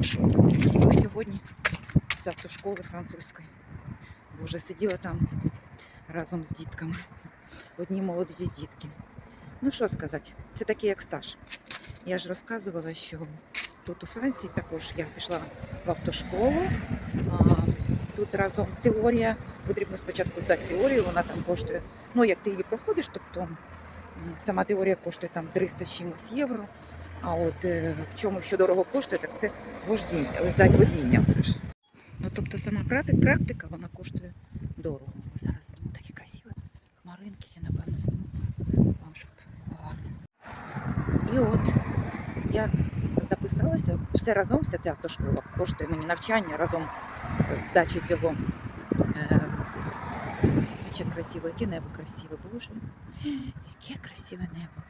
Що? Сьогодні з автошколи французької. Боже, сиділа там разом з дітками. Одні молоді дітки. Ну що сказати, це такий як стаж. Я ж розказувала, що тут у Франції також я пішла в автошколу. Тут разом теорія. Потрібно спочатку здати теорію, вона там коштує. Ну, як ти її проходиш, тобто сама теорія коштує там 300 чимось євро. А от е, в чому що дорого коштує, так це вождіння, здати водіння. Це ж. Ну, тобто сама практика вона коштує дорого. Зараз зніму такі красиві хмаринки, я напевно зніму вам, щоб гарно. І от я записалася все разом, вся ця автошкола коштує мені навчання разом з здачею цього. Е, як красиво, яке небо красиве, боже, яке красиве небо.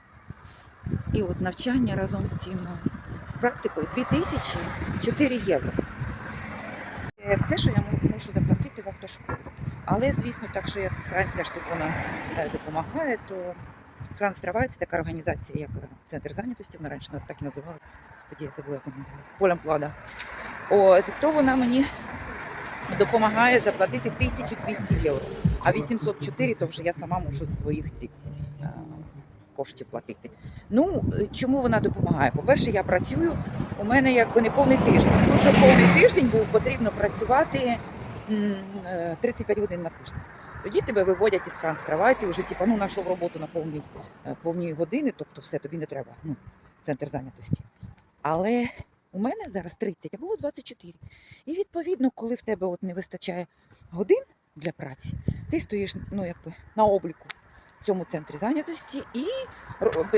І от навчання разом з цим е, з- практикою 2004 євро. Це все, що я можу заплатити в автошколу. Але, звісно, так що як Франція ж тут вона е, допомагає, то Франц Травай це така організація, як е, центр зайнятості, вона раніше так і називалася. Господі, я забула, як вона називалася. Полям плада. От, то вона мені допомагає заплатити 1200 євро. А 804 то вже я сама можу з своїх е, коштів платити. Ну, е, чому вона допомагає? По-перше, я працюю, у мене якби не повний тиждень. Ну, щоб повний тиждень був, потрібно працювати е, 35 годин на тиждень. Тоді тебе виводять із Франц Травай, ти вже типу, ну, знайшов роботу на повні, е, повні години, тобто все, тобі не треба. Ну, центр зайнятості. Але у мене зараз 30, а було 24. І відповідно, коли в тебе от не вистачає годин для праці, ти стоїш ну, якби, на обліку цьому центрі зайнятості і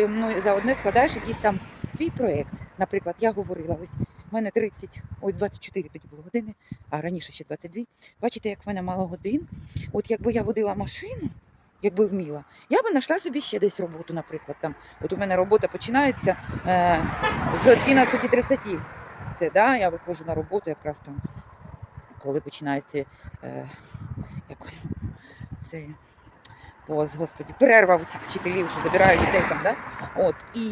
ну, заодне складаєш якийсь там свій проєкт. Наприклад, я говорила, ось в мене 30, ось 24 тоді було години, а раніше ще 22. Бачите, як в мене мало годин. От якби я водила машину, якби вміла, я би знайшла собі ще десь роботу, наприклад. Там. От у мене робота починається е, з 11.30. Це да, я виходжу на роботу якраз там, коли починається е, як це поз, господі, перерва у цих вчителів, що забирають дітей там, да? От, і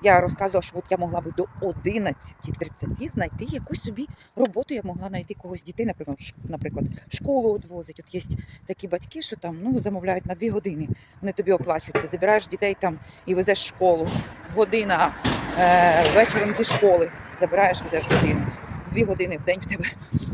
я розказувала, що от я могла би до 11.30 знайти якусь собі роботу. Я могла знайти когось дітей, наприклад, наприклад, в школу відвозить. От є такі батьки, що там ну, замовляють на дві години. Вони тобі оплачують. Ти забираєш дітей там і везеш в школу. Година е, вечором зі школи забираєш, везеш годину. Дві години в день в тебе.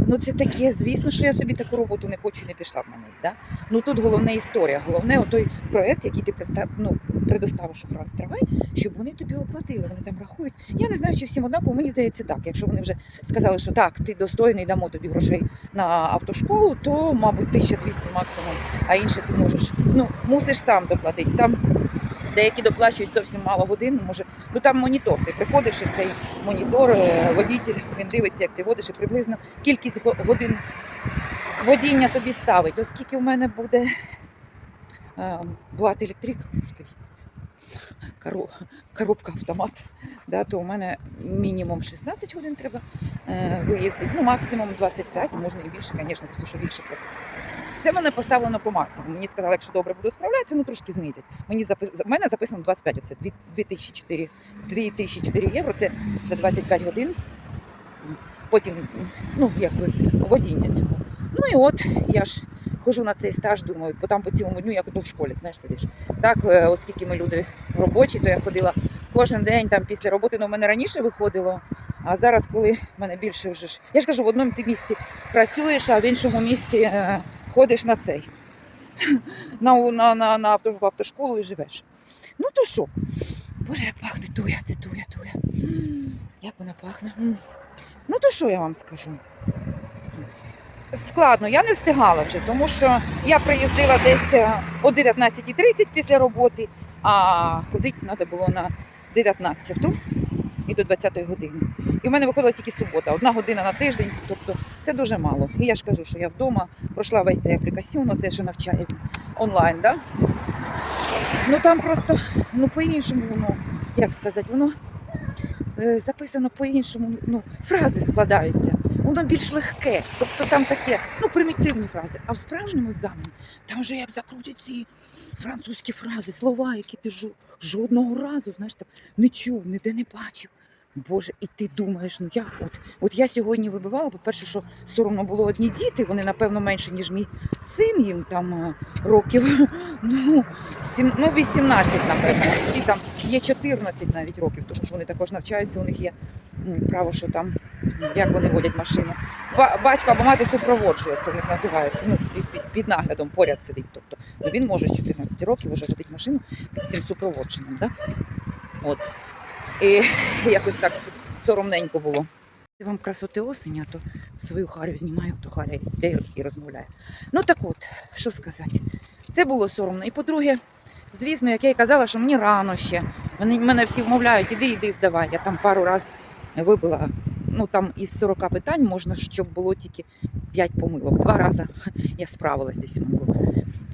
Ну це таке, звісно, що я собі таку роботу не хочу і не пішла на неї. Да? Ну тут головне історія, головне той проект, який ти пристав, ну, предоставиш у Франц Травай, щоб вони тобі оплатили. Вони там рахують. Я не знаю, чи всім однаково, мені здається так. Якщо вони вже сказали, що так, ти достойний, дамо тобі грошей на автошколу, то, мабуть, 1200 максимум, а інше ти можеш, ну, мусиш сам доплатити. Там деякі доплачують зовсім мало годин, може, ну там монітор. Ти приходиш і цей монітор, е, водитель, він дивиться, як ти водиш, і приблизно кількість годин водіння тобі ставить. Оскільки в мене буде е, Блат електрик, коробка автомат, да, то у мене мінімум 16 годин треба е, виїздити, ну максимум 25, можна і більше, звісно, тому що більше платити. Це мене поставлено по максимуму. Мені сказали, якщо добре буду справлятися, ну трошки знизять. Мені запис... мене записано 25, оце 2004, 2004 євро, це за 25 годин. Потім, ну, якби водіння цього. Ну і от я ж хожу на цей стаж, думаю, бо там по цілому дню, як ото в школі, знаєш, сидиш. Так, е, оскільки ми люди робочі, то я ходила кожен день там після роботи, ну в мене раніше виходило. А зараз, коли в мене більше вже ж. Я ж кажу, в одному ти місці працюєш, а в іншому місці е, ходиш на цей. На, на, на, на авто, в автошколу і живеш. Ну то що? Боже, як пахне туя, це туя, туя. Як вона пахне. Ну то що я вам скажу? Складно, я не встигала вже, тому що я приїздила десь е, о 19.30 після роботи, а ходити треба було на 19 і до 20-ї години. І в мене виходила тільки субота, одна година на тиждень, тобто це дуже мало. І я ж кажу, що я вдома пройшла весь цей аплікаціон, це що навчає онлайн, да? Ну там просто ну, по-іншому воно, як сказати, воно е, записано по-іншому, ну, фрази складаються. Воно більш легке. Тобто там таке, ну, примітивні фрази. А в справжньому екзамені там же як закрутять ці французькі фрази, слова, які ти жодного разу, знаєш, так не чув, ніде не бачив. Боже, і ти думаєш, ну як? От, от я сьогодні вибивала, по-перше, що соромно було одні діти, вони, напевно, менше, ніж мій син, їм там е, років ну, сім, ну, 18, напевно. Всі там є 14 навіть років, тому що вони також навчаються, у них є право, що там, як вони водять машину. Батько або мати супроводжує, це в них називається. Ну, під, наглядом поряд сидить. Тобто ну, він може з 14 років вже водить машину під цим супроводженням. Да? От. І якось так соромненько було. Я вам красоти осені, а то свою харю знімаю, то харя йде і розмовляє. Ну так от, що сказати. Це було соромно. І по-друге, звісно, як я й казала, що мені рано ще. Вони мене всі вмовляють, іди, іди, здавай. Я там пару раз вибила. Ну там із 40 питань можна, щоб було тільки 5 помилок. Два рази я справилась десь було.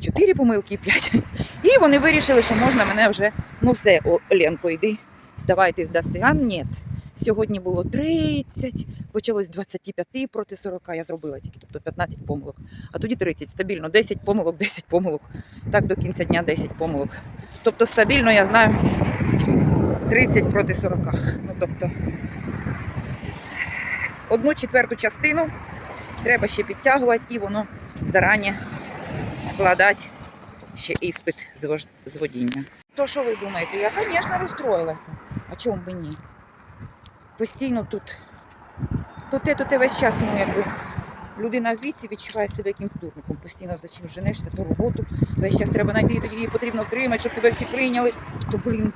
4 помилки і 5. І вони вирішили, що можна мене вже, ну все, о, Ленко, йди, здавай, ти здаси. А ні. Сьогодні було 30, почалось 25 проти 40, я зробила тільки, тобто 15 помилок. А тоді 30, стабільно 10 помилок, 10 помилок. Так до кінця дня 10 помилок. Тобто стабільно я знаю 30 проти 40. Ну тобто одну четверту частину треба ще підтягувати і воно зарані складати ще іспит з водіння. То що ви думаєте? Я, звісно, розстроїлася. А чому б ні? Постійно тут. То те, то те весь час, ну якби людина в віці відчуває себе якимсь дурником. Постійно за чим женешся, то роботу. Весь час треба знайти, тоді її потрібно втримати, щоб тебе всі прийняли. То блін.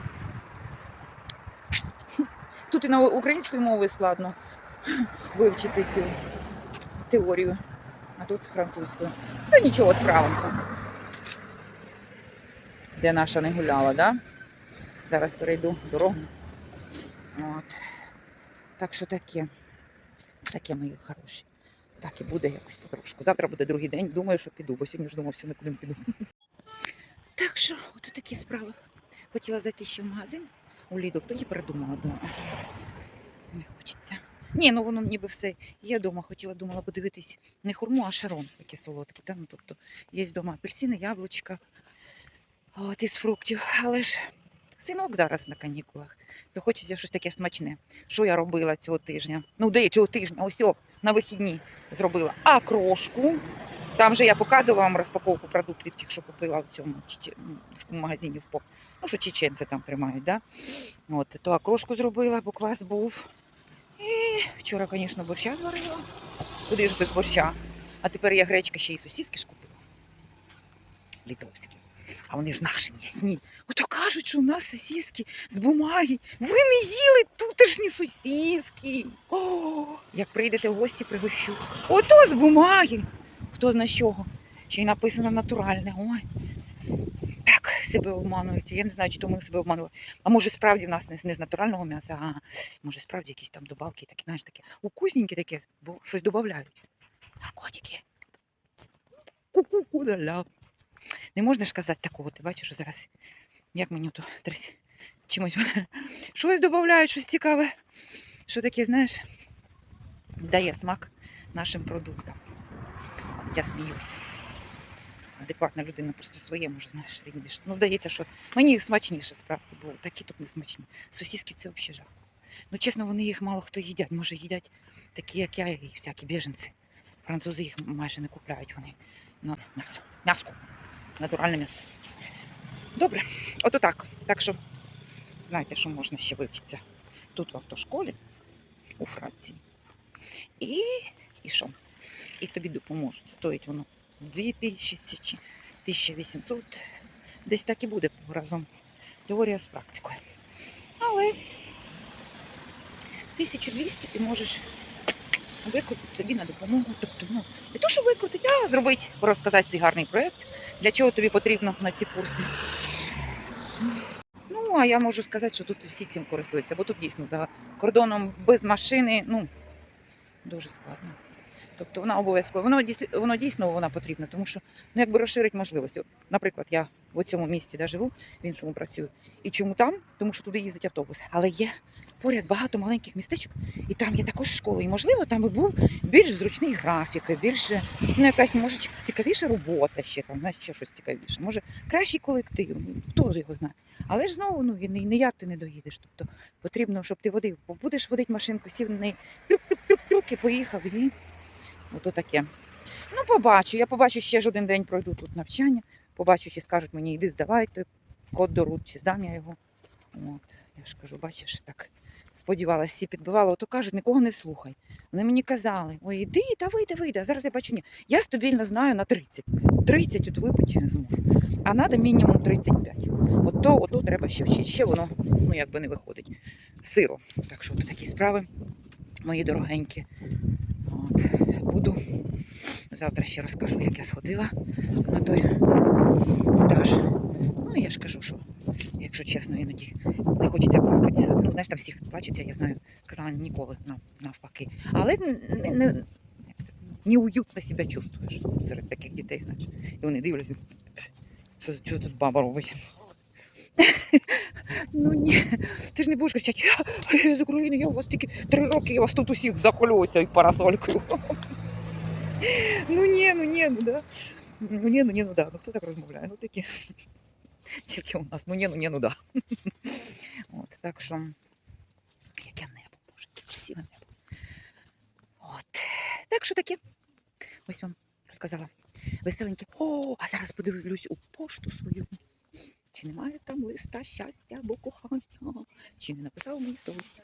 Тут і на українською мовою складно вивчити цю теорію, а тут французькою. Та нічого, справимося. Де наша не гуляла, да? Зараз перейду дорогу. От. Так що таке. Таке мої хороші. Так і буде якось потрошку. Завтра буде другий день. Думаю, що піду, бо сьогодні ж думав, що нікуди не піду. Так що, от такі справи. Хотіла зайти ще в магазин у Лідо, тоді передумала, думаю. Не хочеться. Ні, ну воно ніби все. Я вдома хотіла, думала подивитись не хурму, а шарон таке солодке. Та? Ну, тобто є вдома апельсини, яблучка, от із фруктів. Але ж синок зараз на канікулах, то хочеться щось таке смачне. Що я робила цього тижня? Ну, де цього тижня? Ось о, на вихідні зробила окрошку. Там же я показувала вам розпаковку продуктів, тих, що купила в цьому в магазині в ПОП. Ну, що чеченці там тримають, да? От, то окрошку зробила, бо квас був. І вчора, звісно, борща зварила. Куди ж без борща? А тепер я гречка ще й сосиски ж купила. Літовські. А вони ж наші м'ясні. Ото кажуть, що у нас сосиски з бумаги. Ви не їли тутешні сосиски. О, як прийдете в гості, пригощу. Ото з бумаги. Хто зна з чого? Ще й написано натуральне. Ой. Так себе обманують. Я не знаю, чи то ми себе обмануємо. А може справді в нас не, не з натурального м'яса, а може справді якісь там добавки, такі, знаєш, такі укусненькі таке, бо щось додають. Наркотики. Ку-ку-ку-ля-ля. Не можна ж казати такого, ти бачиш, що зараз як мені то тресь чимось щось додають, щось цікаве. Що таке, знаєш, дає смак нашим продуктам. Я сміюся. Адекватна людина просто своє може, знаєш, рідніше. Ну, здається, що мені смачніше справді було, такі тут не смачні. Сосиски це взагалі жах. Ну, чесно, вони їх мало хто їдять. Може, їдять такі, як я, і всякі біженці. Французи їх майже не купляють вони. Ну, м'ясо. М'яско. Натуральне м'ясо. Добре, ото так. Так що знаєте, що можна ще вивчитися тут в автошколі у Франції. І, і що? І тобі допоможуть. Стоїть воно 2000, 1800. Десь так і буде разом. Теорія з практикою. Але 1200 ти можеш викрутити собі на допомогу. Тобто, ну, не то, що викрутити, а зробити, розказати свій гарний проєкт, для чого тобі потрібно на ці курси. Ну, а я можу сказати, що тут всі цим користуються, бо тут дійсно за кордоном без машини, ну, дуже складно. Тобто вона обов'язково, воно, дійс- воно дійсно вона потрібна, тому що ну, якби розширить можливості. Наприклад, я в цьому місті де живу, в іншому працюю. І чому там? Тому що туди їздить автобус. Але є поряд багато маленьких містечок, і там є також школи. І можливо, там би був більш зручний графік, більше ну, якась може цікавіша робота ще там, знаєш, ще щось цікавіше. Може, кращий колектив, ну, хто його знає. Але ж знову ну, і не, не як ти не доїдеш. Тобто потрібно, щоб ти водив, будеш водити машинку, сів на неї, трюк-трюк-трюк і поїхав. І ото таке. Ну, побачу. Я побачу ще ж один день пройду тут навчання. Побачу, чи скажуть мені, йди здавай той код до рут, чи здам я його. От, я ж кажу, бачиш, так сподівалася, всі підбивали, ото кажуть, нікого не слухай. Вони мені казали, ой, іди, та вийди, вийди. А зараз я бачу, ні. Я стабільно знаю на 30. 30 от випити зможу. А треба мінімум 35. От то, ото треба ще вчити. Ще воно, ну якби не виходить. Сиро. Так що от такі справи, мої дорогенькі. От, буду. Завтра ще розкажу, як я сходила на той стаж. Ну, я ж кажу, що, якщо чесно, іноді не хочеться плакатися. Ну, знаєш, там всіх плачеться, я знаю, сказала ніколи нав- навпаки. Але не, не, неуютно себе чувствуєш серед таких дітей, знаєш. І вони дивляться, що, що тут баба робить. Ну ні, ти ж не будеш кричати, я, я з України, я у вас тільки три роки, я вас тут усіх заколюся і парасолькою. Ну ні, ну ні, ну да. Ну ні, ну ні, ну да. Ну хто так розмовляє? Ну такі. Тільки у нас, ну ні, ну ні, ну да. От, так що, яке небо, боже, яке красиве небо. От. Так що таке. Ось вам розказала. Веселеньке. О, а зараз подивлюсь у пошту свою. Чи немає там листа щастя або кохання? Чи не написав мені хтось?